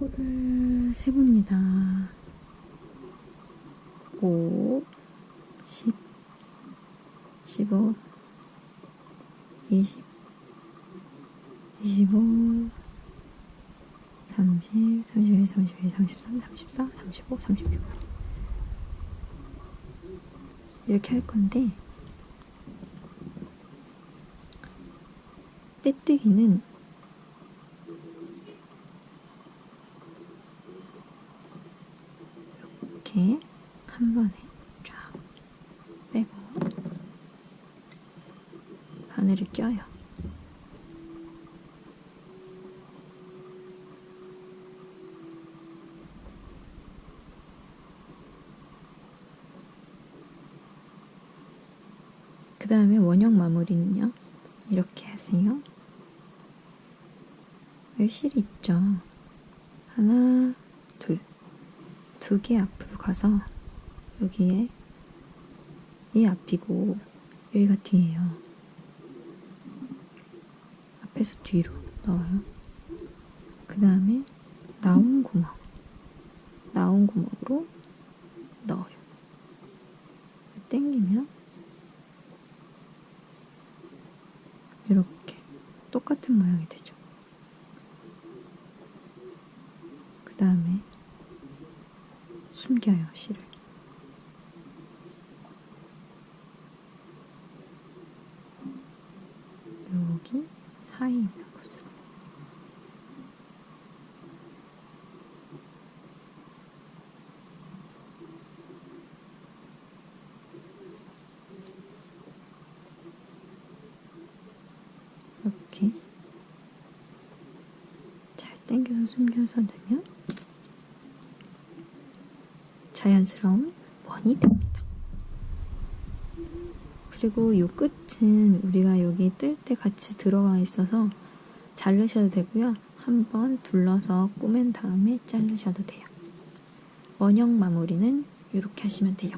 코를 세봅니다. 5, 10, 15, 20, 25, 30, 31, 32, 33, 34, 35, 36 이렇게 할 건데 빼뜨기는 이렇게 한 번에 쫙 빼고 바늘을 껴요. 그 다음에 원형 마무리는요. 이렇게 하세요. 실 있죠? 하나, 둘. 두 개 앞으로 가서 여기에 이 앞이고 여기가 뒤에요. 앞에서 뒤로 넣어요. 그 다음에 나온 구멍. 나온 구멍으로 넣어요. 땡기면 이렇게 똑같은 모양이 되죠. 그 다음에 숨겨요, 실을. 여기 사이에 있는 곳으로. 이렇게 잘 당겨서 숨겨서 넣으면 자연스러운 원이 됩니다. 그리고 이 끝은 우리가 여기 뜰 때 같이 들어가 있어서 자르셔도 되고요. 한번 둘러서 꼬맨 다음에 자르셔도 돼요. 원형 마무리는 이렇게 하시면 돼요.